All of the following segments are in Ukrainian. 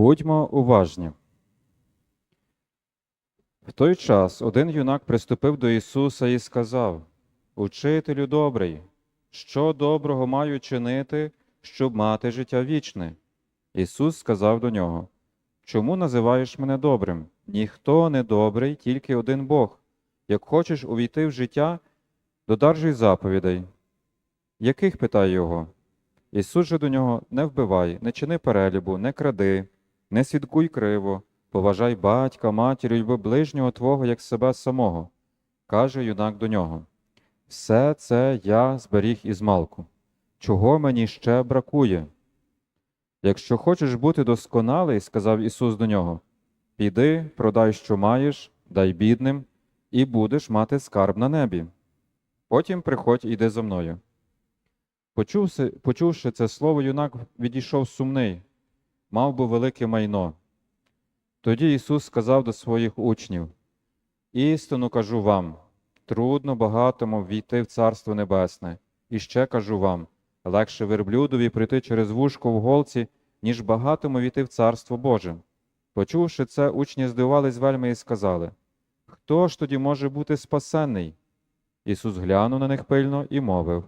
Будьмо уважні. В той час один юнак приступив до Ісуса і сказав: Учителю добрий, що доброго маю чинити, щоб мати життя вічне? Ісус сказав до нього: Чому називаєш мене добрим? Ніхто не добрий, тільки один Бог. Як хочеш увійти в життя, додержуй заповідей. Яких питає його? Ісус же до нього не вбивай, не чини перелібу, не кради, не свідкуй криво, поважай батька, матір, люби ближнього твого, як себе самого. Каже юнак до нього. Все це я зберіг із малку. Чого мені ще бракує? Якщо хочеш бути досконалий, сказав Ісус до нього, піди, продай, що маєш, дай бідним, і будеш мати скарб на небі. Потім приходь і йди за мною. Почувши, почувши це слово, юнак відійшов сумний, мав би велике майно. Тоді Ісус сказав до своїх учнів: Істину кажу вам, трудно багатому війти в Царство Небесне, і ще кажу вам, легше верблюдові прийти через вушко в голці, ніж багатому війти в Царство Боже. Почувши це, учні здивувались вельми і сказали: Хто ж тоді може бути спасенний? Ісус глянув на них пильно і мовив.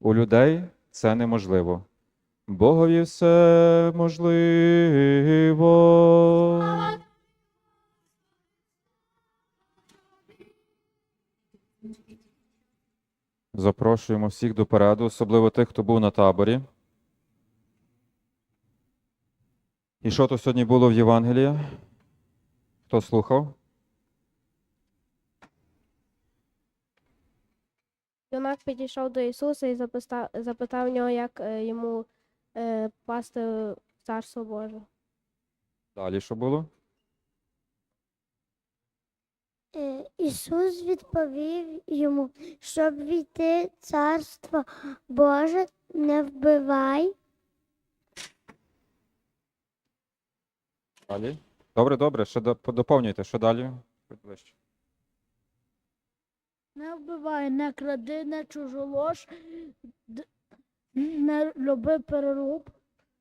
У людей це неможливо. Богові все можливо. Запрошуємо всіх до допереду, особливо тих, хто був на таборі. І що то сьогодні було в Євангелії? Хто слухав? Юнак підійшов до Ісуса і запитав, запитав нього, як е, йому пасти в Царство Боже. Далі що було? Е, Ісус відповів йому, щоб війти царство Боже, не вбивай, Далі. Добре, добре, ще доповнюйте, що далі? Ближче. Не вбивай, не кради, не чужолож, не люби переруб,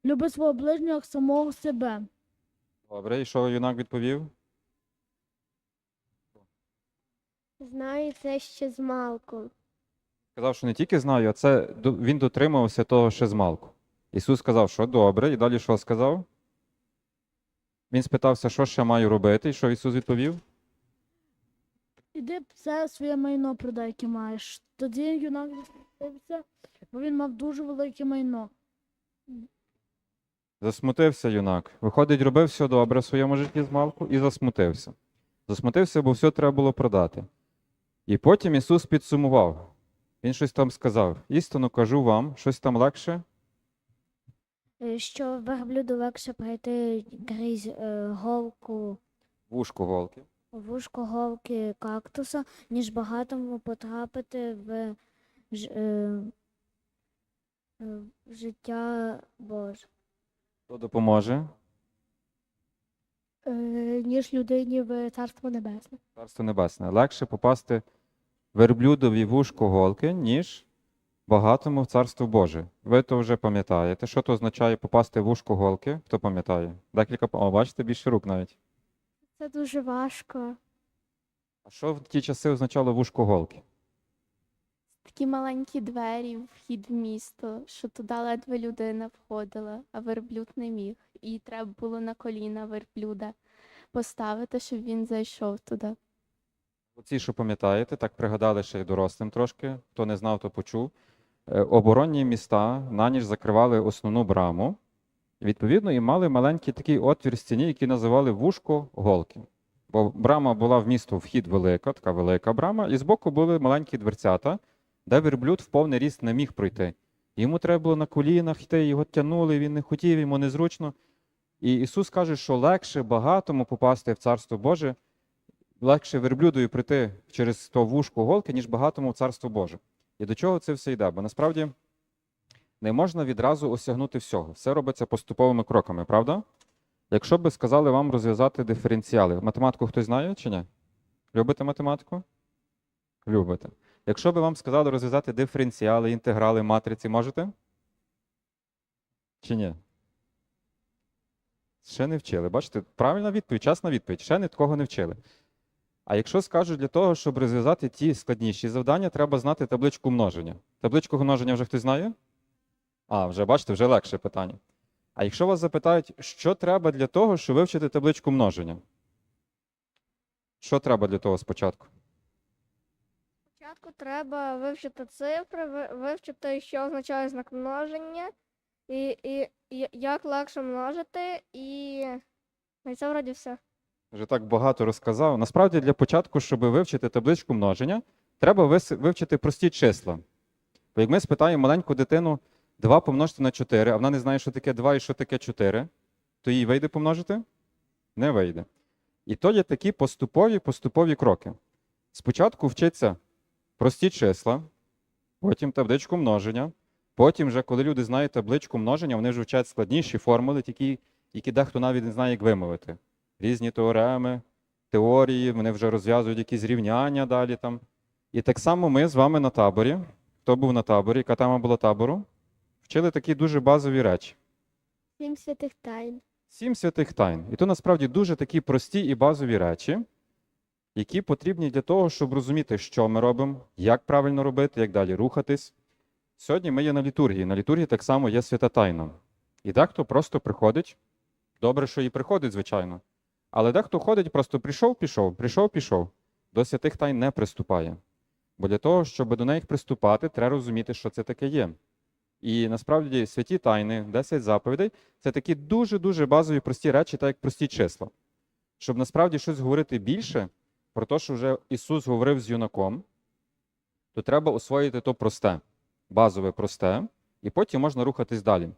люби свого ближнього як самого себе. Добре, і що юнак відповів? Знаю це ще з малку. Сказав, що не тільки знаю, а це він дотримувався того ще з малку. Ісус сказав, що добре, і далі що сказав? Він спитався, що ще маю робити, і що Ісус відповів? Іди все своє майно продай, яке маєш. Тоді юнак відповівся, бо він мав дуже велике майно. Засмутився юнак. Виходить, робив все добре в своєму житті з малку і засмутився. Засмутився, бо все треба було продати. І потім Ісус підсумував. Він щось там сказав: істину кажу вам, щось там легше. Е, що верблюду легше пройти крізь е, голку, Вушко голки. вушко голки кактуса, ніж багатому потрапити в життя Боже. Хто допоможе? Е, ніж людині в Царство Небесне. Царство Небесне. Легше попасти верблюдові вушко голки, ніж багатому в Царство Боже. Ви то вже пам'ятаєте. Що то означає попасти в вушко голки? Хто пам'ятає? Декілька О, бачите, більше рук навіть. Це дуже важко. А що в ті часи означало вушко голки? Такі маленькі двері, вхід в місто, що туди ледве людина входила, а верблюд не міг. І треба було на коліна верблюда поставити, щоб він зайшов туди. Оці, що пам'ятаєте, так пригадали ще й дорослим трошки. Хто не знав, то почув. Е, Оборонні міста на ніч закривали основну браму. Відповідно, і мали маленький такий отвір в стіні, який називали вушко голки. Бо брама була в місто вхід велика, така велика брама, і збоку були маленькі дверцята, де верблюд в повний ріст не міг пройти. Йому треба було на колінах йти, його тягнули, він не хотів, йому незручно. І Ісус каже, що легше багатому попасти в Царство Боже, легше верблюдові прийти через то вушко голки, ніж багатому в Царство Боже. І до чого це все йде? Бо насправді не можна відразу осягнути всього. Все робиться поступовими кроками, правда? Якщо би сказали вам розв'язати диференціали, математику хтось знає чи ні? Любите математику? Любите. Якщо би вам сказали розв'язати диференціали, інтеграли, матриці, можете? Чи ні? Ще не вчили. Бачите, правильна відповідь, чесна відповідь. Ще не такого не вчили. А якщо скажуть, для того, щоб розв'язати ті складніші завдання, треба знати табличку множення. Табличку множення вже хтось знає? А, вже бачите, вже легше питання. А якщо вас запитають, що треба для того, щоб вивчити табличку множення? Що треба для того спочатку? Спочатку треба вивчити цифри, вивчити, що означає знак множення, і, і, і як легше множити, і, і це вроді все. Вже так багато розказав. Насправді, для початку, щоб вивчити табличку множення, треба вивчити прості числа. Бо як ми спитаємо маленьку дитину 2 помножити на 4, а вона не знає, що таке 2 і що таке 4, то їй вийде помножити? Не вийде. І то є такі поступові поступові кроки. Спочатку вчиться прості числа, потім табличку множення, потім, вже, коли люди знають табличку множення, вони вже вчать складніші формули, які, які дехто навіть не знає, як вимовити різні теореми, теорії, вони вже розв'язують якісь рівняння далі там. І так само ми з вами на таборі. Хто був на таборі, яка тема була табору? Вчили такі дуже базові речі. Сім святих тайн. Сім святих тайн. І то насправді дуже такі прості і базові речі, які потрібні для того, щоб розуміти, що ми робимо, як правильно робити, як далі рухатись. Сьогодні ми є на літургії. На літургії так само є свята тайна. І дехто просто приходить. Добре, що і приходить, звичайно. Але дехто ходить, просто прийшов, пішов, прийшов, пішов. До святих тайн не приступає. Бо для того, щоб до них приступати, треба розуміти, що це таке є. І насправді святі тайни, 10 заповідей це такі дуже-дуже базові прості речі, так як прості числа. Щоб насправді щось говорити більше про те, що вже Ісус говорив з юнаком, то треба освоїти то просте, базове просте, і потім можна рухатись далі.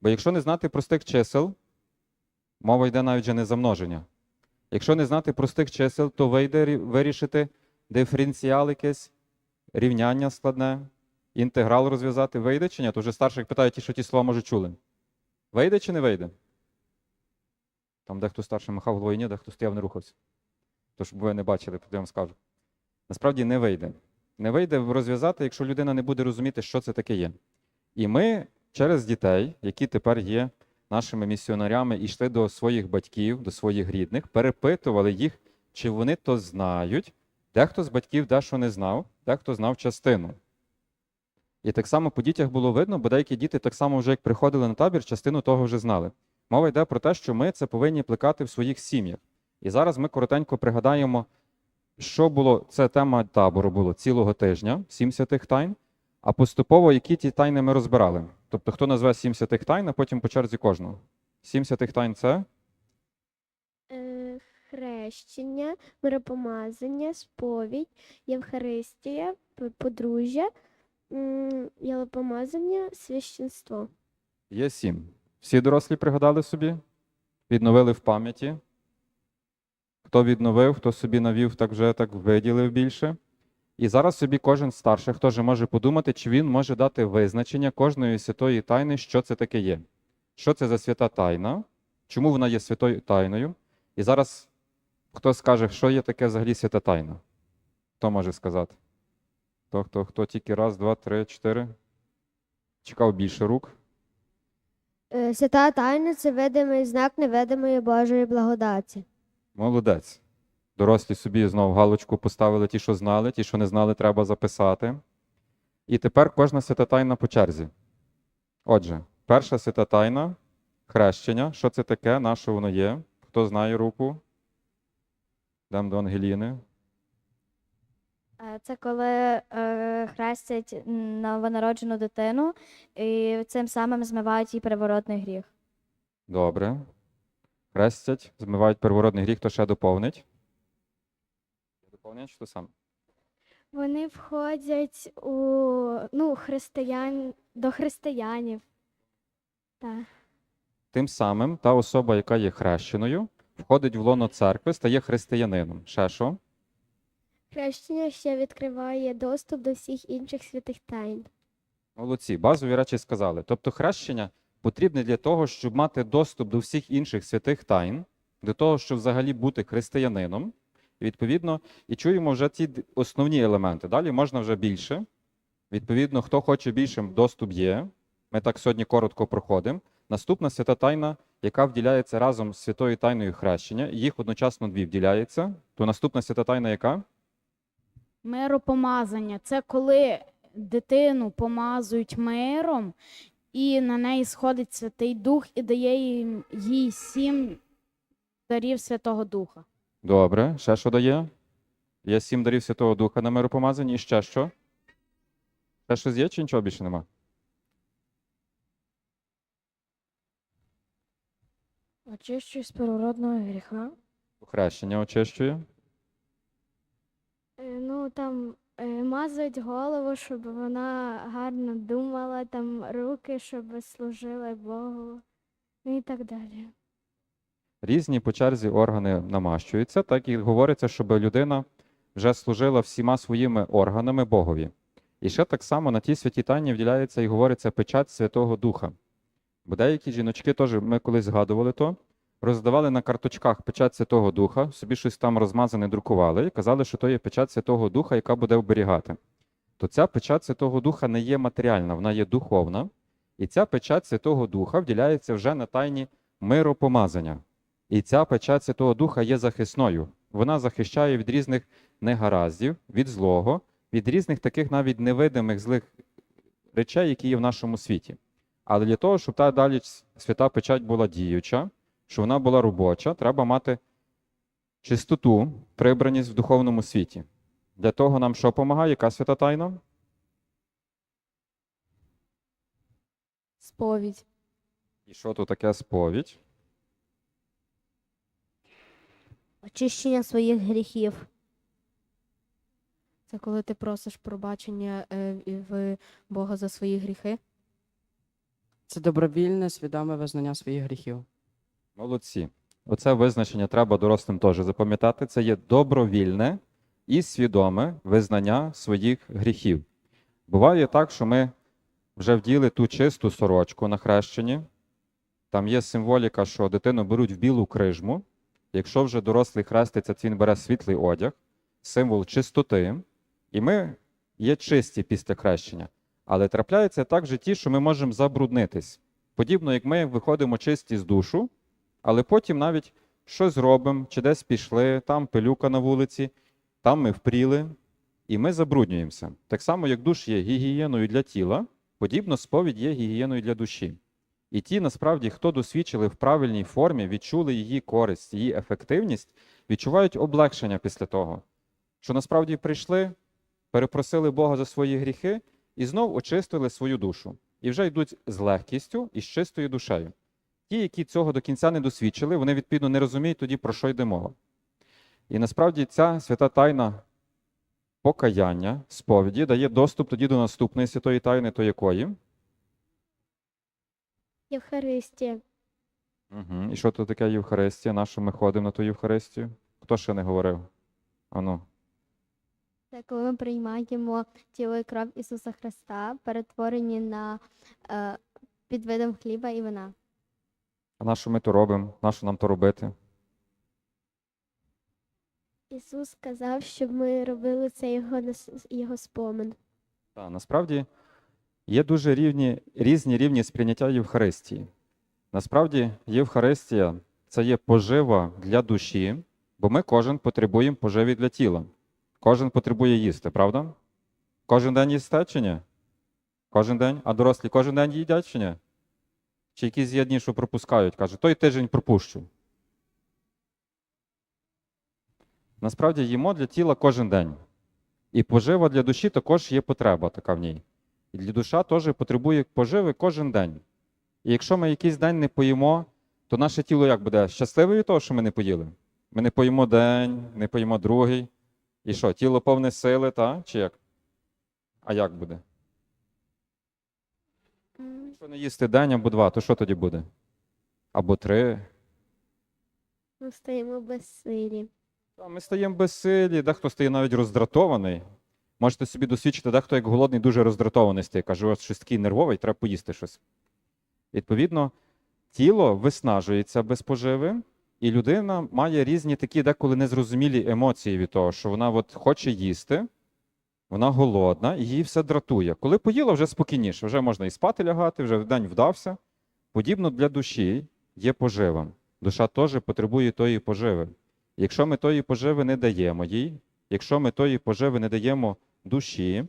Бо якщо не знати простих чисел, мова йде навіть вже не за множення. Якщо не знати простих чисел, то вийде вирішити диференціал якесь, рівняння складне, інтеграл розв'язати, вийде чи ні? То вже старших питають ті, що ті слова може чули. Вийде чи не вийде? Там дехто старший махав головою, ні, дехто стояв, не рухався. Тож ви не бачили, то я вам скажу. Насправді не вийде. Не вийде розв'язати, якщо людина не буде розуміти, що це таке є. І ми через дітей, які тепер є нашими місіонарями, йшли до своїх батьків, до своїх рідних, перепитували їх, чи вони то знають. Дехто з батьків дещо не знав, дехто знав частину. І так само по дітях було видно, бо деякі діти так само вже як приходили на табір, частину того вже знали. Мова йде про те, що ми це повинні плекати в своїх сім'ях. І зараз ми коротенько пригадаємо, що було, це тема табору було цілого тижня, сім святих тайн, а поступово які ті тайни ми розбирали. Тобто, хто назве сім святих тайн, а потім по черзі кожного. Сім святих тайн це Е, хрещення, миропомазання, сповідь, Євхаристія, подружжя, м, єлопомазання, священство. є сім. Всі дорослі пригадали собі? Відновили в пам'яті. Хто відновив, хто собі навів, так вже так виділив більше. І зараз собі кожен старший, же може подумати, чи він може дати визначення кожної святої тайни, що це таке є. Що це за свята тайна? Чому вона є святою тайною? І зараз хто скаже, що є таке взагалі свята тайна? Хто може сказати? Хто, хто, хто тільки раз, два, три, чотири? Чекав більше рук. Е, Свята тайна це видимий знак невидимої Божої благодаті. Молодець. Дорослі собі знову галочку поставили ті, що знали, ті, що не знали, треба записати. І тепер кожна свята тайна по черзі. Отже, перша свята тайна хрещення. Що це таке? На що воно є? Хто знає руку? Йдемо до Ангеліни. Це коли е, хрестять новонароджену дитину і цим самим змивають їй переворотний гріх. Добре. Хрестять, змивають первородний гріх, хто ще доповнить. Доповнять, що сам? Вони входять у ну, християн, до християнів. Так. Тим самим та особа, яка є хрещеною, входить в лоно церкви, стає християнином. Ще що? Хрещення ще відкриває доступ до всіх інших святих тайн. Молодці, базові речі сказали. Тобто хрещення потрібне для того, щоб мати доступ до всіх інших святих тайн, для того, щоб взагалі бути християнином. Відповідно, і чуємо вже д- основні елементи. Далі можна вже більше. Відповідно, хто хоче більше, доступ є. Ми так сьогодні коротко проходимо. Наступна свята тайна, яка вділяється разом з святою тайною хрещення, їх одночасно дві вділяється. То наступна свята тайна яка? Миропомазання це коли дитину помазують миром, і на неї сходить Святий Дух і дає їм їй сім дарів Святого Духа. Добре, ще що дає? Є сім дарів Святого Духа на миропомазанні, і ще що? Ще щось є, чи нічого більше нема? Очищуюсь з первородного гріха. Хрещення очищує. Е, Ну, там е, мазають голову, щоб вона гарно думала, там руки, щоб служили Богу, ну і так далі. Різні по черзі органи намащуються, так і говориться, щоб людина вже служила всіма своїми органами Богові. І ще так само на тій святій тайні вділяється і говориться печать Святого Духа. Бо деякі жіночки теж, ми колись згадували то, роздавали на карточках печать Святого Духа, собі щось там розмазане друкували і казали, що то є печать Святого Духа, яка буде оберігати. То ця печать Святого Духа не є матеріальна, вона є духовна. І ця печать Святого Духа вділяється вже на тайні миропомазання. І ця печать Святого Духа є захисною. Вона захищає від різних негараздів, від злого, від різних таких навіть невидимих злих речей, які є в нашому світі. Але для того, щоб та далі свята печать була діюча, щоб вона була робоча, треба мати чистоту, прибраність в духовному світі. Для того нам що допомагає? Яка свята тайна? Сповідь. І що тут таке сповідь? Очищення своїх гріхів. Це коли ти просиш пробачення е, в Бога за свої гріхи. Це добровільне, свідоме визнання своїх гріхів. Молодці. Оце визначення треба дорослим теж запам'ятати. Це є добровільне і свідоме визнання своїх гріхів. Буває так, що ми вже вділи ту чисту сорочку на хрещенні. Там є символіка, що дитину беруть в білу крижму. Якщо вже дорослий хреститься, то він бере світлий одяг, символ чистоти. І ми є чисті після хрещення. Але трапляється так в житті, що ми можемо забруднитись. Подібно як ми виходимо чисті з душу, але потім навіть щось робимо, чи десь пішли, там пилюка на вулиці, там ми впріли, і ми забруднюємося. Так само, як душ є гігієною для тіла, подібно сповідь є гігієною для душі. І ті, насправді, хто досвідчили в правильній формі, відчули її користь, її ефективність, відчувають облегшення після того, що насправді прийшли, перепросили Бога за свої гріхи і знов очистили свою душу. І вже йдуть з легкістю і з чистою душею. Ті, які цього до кінця не досвідчили, вони відповідно не розуміють тоді, про що йде мова. І насправді ця свята тайна покаяння, сповіді дає доступ тоді до наступної святої тайни, то якої? Євхаристія. Угу. І що то таке Євхаристія? На що ми ходимо на ту Євхаристію? Хто ще не говорив? Ану. Це коли ми приймаємо тіло і кров Ісуса Христа, перетворені на е, під видом хліба і вина. А на що ми то робимо? На що нам то робити? Ісус сказав, щоб ми робили це його, нас- його спомин. Так, насправді є дуже рівні, різні рівні сприйняття Євхаристії. Насправді, Євхаристія це є пожива для душі, бо ми кожен потребуємо поживі для тіла. Кожен потребує їсти, правда? Кожен день їсте чи ні? Кожен день? А дорослі кожен день їдять чи ні? Чи якісь є що пропускають? Кажуть, той тиждень пропущу. Насправді їмо для тіла кожен день. І пожива для душі також є потреба така в ній. І для душа теж потребує поживи кожен день. І якщо ми якийсь день не поїмо, то наше тіло як буде? Щасливе від того, що ми не поїли? Ми не поїмо день, не поїмо другий. І що, тіло повне сили, та? Чи як? А як буде? Якщо не їсти день або два, то що тоді буде? Або три. Ми стаємо безсилі. Та, Ми стаємо безсилі, дехто стає навіть роздратований. Можете собі досвідчити, дехто як голодний дуже роздратований стає. Каже, ось щось такий нервовий, треба поїсти щось. Відповідно, тіло виснажується без поживи, і людина має різні такі деколи незрозумілі емоції від того, що вона от хоче їсти, вона голодна, її все дратує. Коли поїла, вже спокійніше, вже можна і спати лягати, вже день вдався. Подібно для душі є пожива. Душа теж потребує тої поживи. Якщо ми тої поживи не даємо їй, якщо ми тої поживи не даємо душі,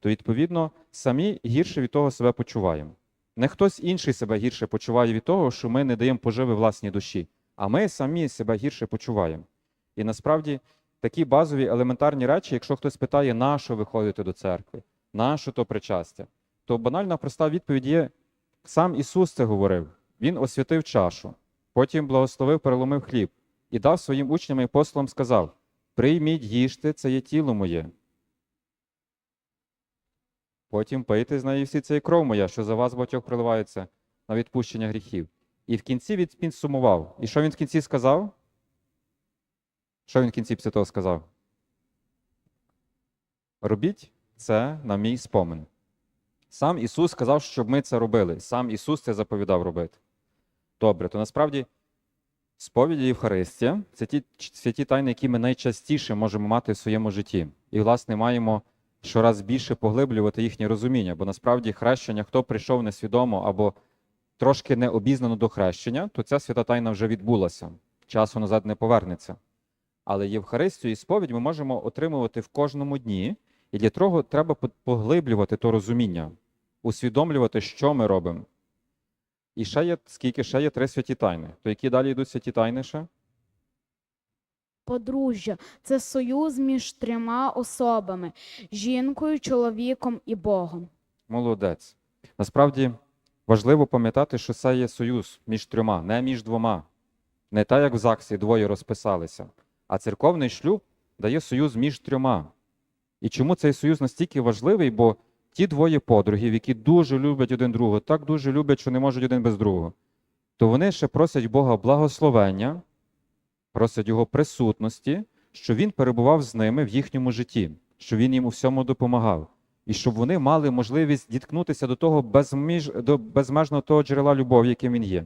то відповідно самі гірше від того себе почуваємо. Не хтось інший себе гірше почуває від того, що ми не даємо поживи власній душі, а ми самі себе гірше почуваємо. І насправді такі базові елементарні речі, якщо хтось питає, на що ви ходите до церкви, на що то причастя, то банальна проста відповідь є: сам Ісус це говорив. Він освятив чашу, потім благословив, переломив хліб і дав своїм учням і апостолам сказав: Прийміть, їжте, це є тіло моє. Потім пийте з неї всі це є кров моя, що за вас багатьох приливається на відпущення гріхів. І в кінці він підсумував. І що він в кінці сказав? Що він в кінці після того сказав? Робіть це на мій спомин. Сам Ісус сказав, щоб ми це робили. Сам Ісус це заповідав робити. Добре, то насправді сповідь Євхаристія це ті святі тайни, які ми найчастіше можемо мати в своєму житті. І, власне, маємо щораз більше поглиблювати їхнє розуміння, бо насправді хрещення, хто прийшов несвідомо або трошки необізнано до хрещення, то ця свята тайна вже відбулася. Часу назад не повернеться. Але Євхаристію і сповідь ми можемо отримувати в кожному дні, і для того треба поглиблювати то розуміння, усвідомлювати, що ми робимо. І ще є скільки ще є три святі тайни. То які далі йдуть святі тайни ще? Подружжя це союз між трьома особами жінкою, чоловіком і Богом. Молодець. Насправді важливо пам'ятати, що це є союз між трьома, не між двома. Не так, як в ЗАГСі двоє розписалися. А церковний шлюб дає союз між трьома. І чому цей союз настільки важливий? Бо ті двоє подругів, які дуже люблять один другого, так дуже люблять, що не можуть один без другого, то вони ще просять Бога благословення, просять Його присутності, щоб Він перебував з ними в їхньому житті, щоб Він їм у всьому допомагав і щоб вони мали можливість діткнутися до того безміж, до безмежного того джерела любові, яким він є.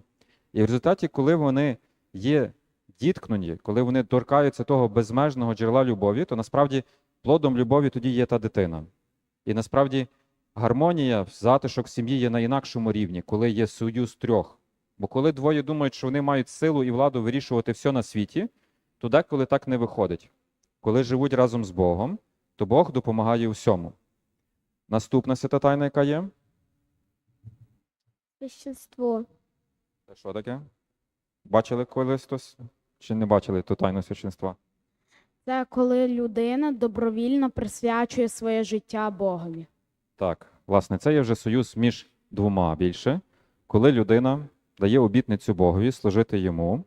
І в результаті, коли вони є діткнені, коли вони торкаються того безмежного джерела любові, то насправді плодом любові тоді є та дитина. І насправді гармонія, затишок сім'ї є на інакшому рівні, коли є союз трьох. Бо коли двоє думають, що вони мають силу і владу вирішувати все на світі, то деколи так не виходить. Коли живуть разом з Богом, то Бог допомагає у всьому. Наступна свята тайна, яка є? Священство. Це що таке? Бачили колись хтось? Чи не бачили ту тайну священства? Це коли людина добровільно присвячує своє життя Богові. Так, власне, це є вже союз між двома більше, коли людина дає обітницю Богові служити йому,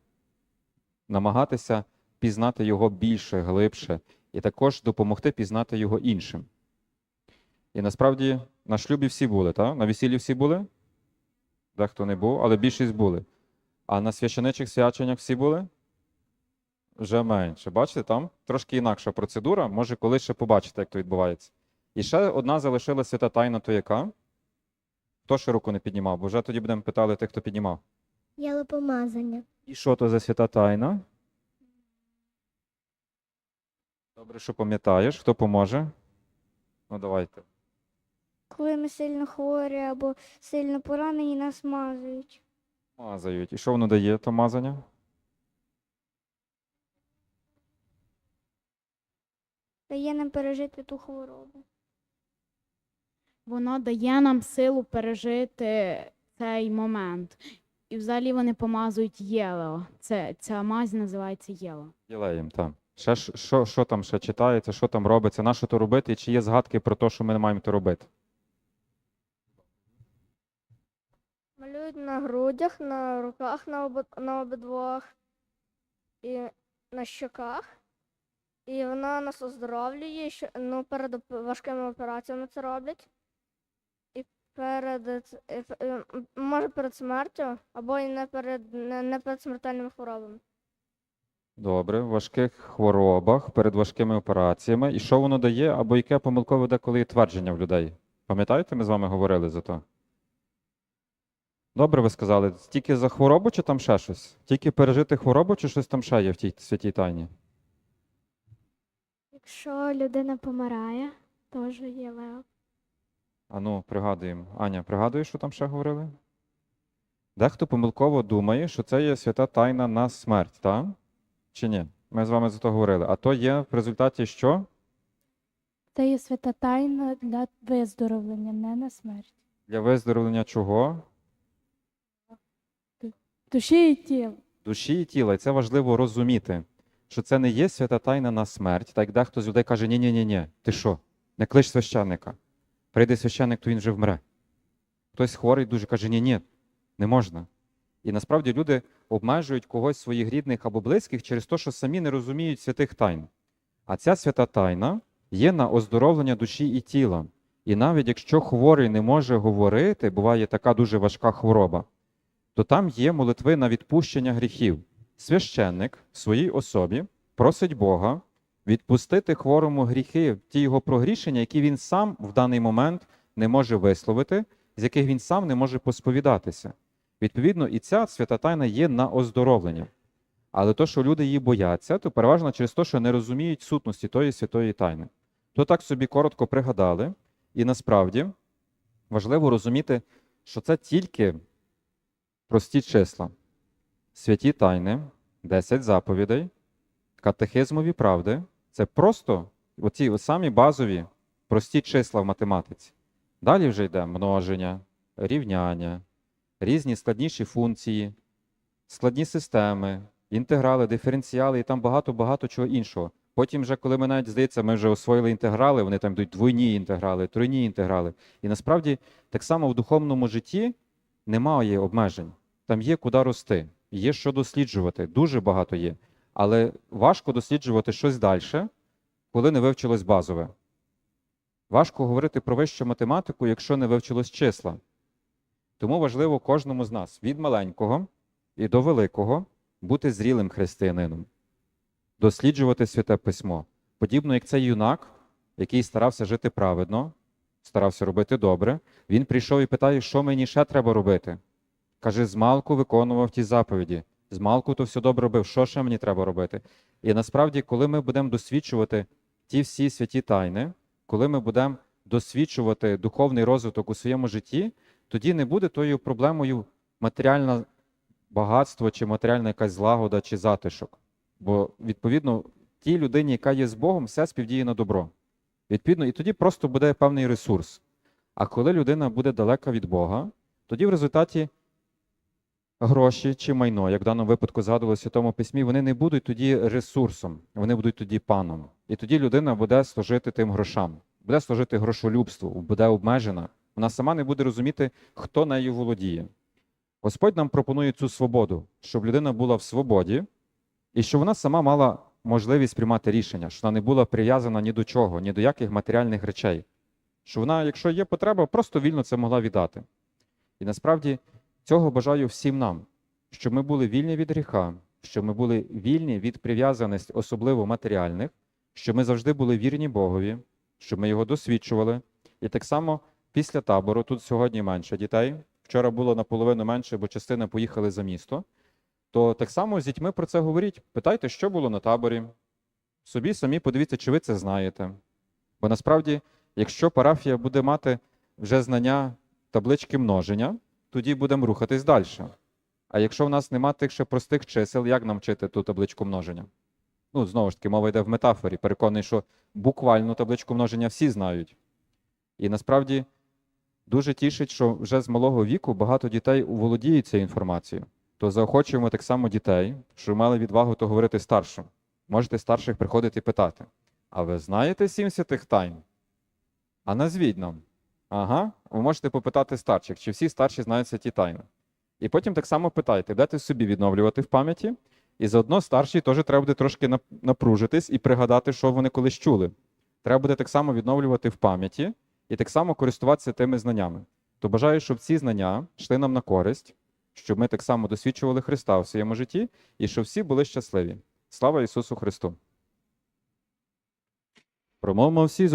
намагатися пізнати його більше, глибше, і також допомогти пізнати його іншим. І насправді на шлюбі всі були, так? На весіллі всі були? Дехто не був, але більшість були. А на священичих свяченнях всі були? Вже менше. Бачите, там трошки інакша процедура. Може, колись ще побачите, як то відбувається. І ще одна залишилася свята тайна, то яка? Хто ще руку не піднімав? Бо вже тоді будемо питати тих, хто піднімав. Ялопомазання. І що то за свята тайна? Добре, що пам'ятаєш, хто поможе? Ну, давайте. Коли ми сильно хворі або сильно поранені, нас мазують. Мазають. І що воно дає, то мазання? Дає нам пережити ту хворобу. Воно дає нам силу пережити цей момент. І взагалі вони помазують єлео. Це, ця мазь називається єлео. Єлеєм, так. Ще що, що там ще читається, що там робиться, на що то робити, і чи є згадки про те, що ми не маємо то робити? Малюють на грудях, на руках на обидвох і на щоках. І вона нас оздоровлює, що, ну, перед важкими операціями це роблять. І перед, може перед смертю, або і не перед, не, не перед смертельними хворобами. Добре, в важких хворобах, перед важкими операціями. І що воно дає, або яке помилкове деколи є твердження в людей? Пам'ятаєте, ми з вами говорили за то? Добре, ви сказали, тільки за хворобу чи там ще щось? Тільки пережити хворобу, чи щось там ще є в тій святій тайні? Якщо людина помирає, теж є лео. А ну, пригадуємо. Аня, пригадуєш, що там ще говорили? Дехто помилково думає, що це є свята тайна на смерть, так? Чи ні? Ми з вами за то говорили. А то є в результаті що? Це є свята тайна для виздоровлення, не на смерть. Для виздоровлення чого? Душі і тіла. Душі і тіла. І це важливо розуміти, що це не є свята тайна на смерть. Так як дехто з людей каже: ні ні ні ні ти що? Не клич священника. Прийде священник, то він вже вмре. Хтось хворий дуже каже, ні, ні, не можна. І насправді люди обмежують когось своїх рідних або близьких через те, що самі не розуміють святих тайн. А ця свята тайна є на оздоровлення душі і тіла. І навіть якщо хворий не може говорити, буває така дуже важка хвороба, то там є молитви на відпущення гріхів. Священник в своїй особі просить Бога відпустити хворому гріхи, ті його прогрішення, які він сам в даний момент не може висловити, з яких він сам не може посповідатися. Відповідно, і ця свята тайна є на оздоровлення. Але то, що люди її бояться, то переважно через те, що не розуміють сутності тої святої тайни. То так собі коротко пригадали, і насправді важливо розуміти, що це тільки прості числа, святі тайни, 10 заповідей, катехизмові правди це просто оці самі базові прості числа в математиці. Далі вже йде множення, рівняння, різні складніші функції, складні системи, інтеграли, диференціали і там багато-багато чого іншого. Потім, вже, коли ми навіть здається, ми вже освоїли інтеграли, вони там йдуть двойні інтеграли, тройні інтеграли. І насправді так само в духовному житті немає обмежень. Там є куди рости, є що досліджувати, дуже багато є. Але важко досліджувати щось далі, коли не вивчилось базове. Важко говорити про вищу математику, якщо не вивчилось числа. Тому важливо кожному з нас від маленького і до великого бути зрілим християнином, досліджувати святе письмо. Подібно як цей юнак, який старався жити праведно, старався робити добре, він прийшов і питає, що мені ще треба робити. Каже, змалку виконував ті заповіді. Змалку то все добре робив, що ще мені треба робити? І насправді, коли ми будемо досвідчувати ті всі святі тайни, коли ми будемо досвідчувати духовний розвиток у своєму житті, тоді не буде тою проблемою матеріальне багатство чи матеріальна якась злагода чи затишок. Бо, відповідно, тій людині, яка є з Богом, все співдіє на добро. Відповідно, і тоді просто буде певний ресурс. А коли людина буде далека від Бога, тоді в результаті гроші чи майно, як в даному випадку згадувалося в Святому Письмі, вони не будуть тоді ресурсом, вони будуть тоді паном. І тоді людина буде служити тим грошам, буде служити грошолюбству, буде обмежена. Вона сама не буде розуміти, хто нею володіє. Господь нам пропонує цю свободу, щоб людина була в свободі, і щоб вона сама мала можливість приймати рішення, що вона не була прив'язана ні до чого, ні до яких матеріальних речей. Що вона, якщо є потреба, просто вільно це могла віддати. І насправді цього бажаю всім нам, щоб ми були вільні від гріха, щоб ми були вільні від прив'язаності, особливо матеріальних, щоб ми завжди були вірні Богові, щоб ми його досвідчували. І так само після табору, тут сьогодні менше дітей. Вчора було наполовину менше, бо частина поїхали за місто. То так само з дітьми про це говоріть. Питайте, що було на таборі. Собі самі подивіться, чи ви це знаєте. Бо насправді, якщо парафія буде мати вже знання таблички множення, тоді будемо рухатись далі. А якщо в нас нема тих ще простих чисел, як нам вчити ту табличку множення? Ну, знову ж таки, мова йде в метафорі. Переконаний, що буквально табличку множення всі знають. І насправді дуже тішить, що вже з малого віку багато дітей володіють цією інформацією. То заохочуємо так само дітей, що мали відвагу то говорити старшим. Можете старших приходити і питати: а ви знаєте сім святих тайн? А назвіть нам. Ага, ви можете попитати старших, чи всі старші знають святі тайни. І потім так само питайте, будете собі відновлювати в пам'яті, і заодно старші теж треба буде трошки напружитись і пригадати, що вони колись чули. Треба буде так само відновлювати в пам'яті і так само користуватися тими знаннями. То бажаю, щоб ці знання йшли нам на користь, щоб ми так само досвідчували Христа в своєму житті і щоб всі були щасливі. Слава Ісусу Христу! Промовимо всі